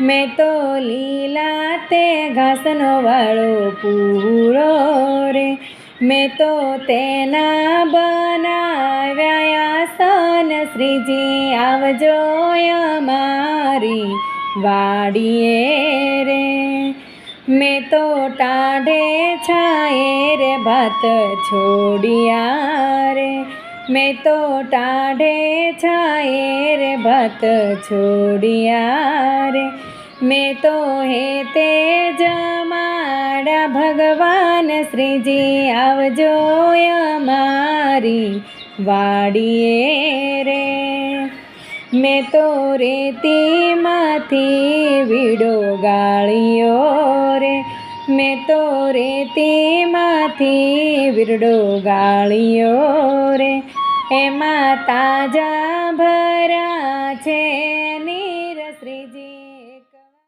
મેં તો લીલા તે ઘાસનો વાળો પૂરો રે. મેં તો તેના બનાવ્યા સન, શ્રીજી આવજો અમારી વાડીએ રે. મેં તો ટાઢે છાએ રે, ભાત છોડિયા મેં તો ટાઢે છાયે રે ભાત છોડિયા રે મેં તો હે તે જમાડા ભગવાન શ્રીજી આવજો અમારી વાડીએ રે. મેં તો રેતીમાંથી વીડો ગાળ્યો મેં તો રેતીમાંથી વિરડો ગાળ્યો રે. એમાં તાજા ભરા છે.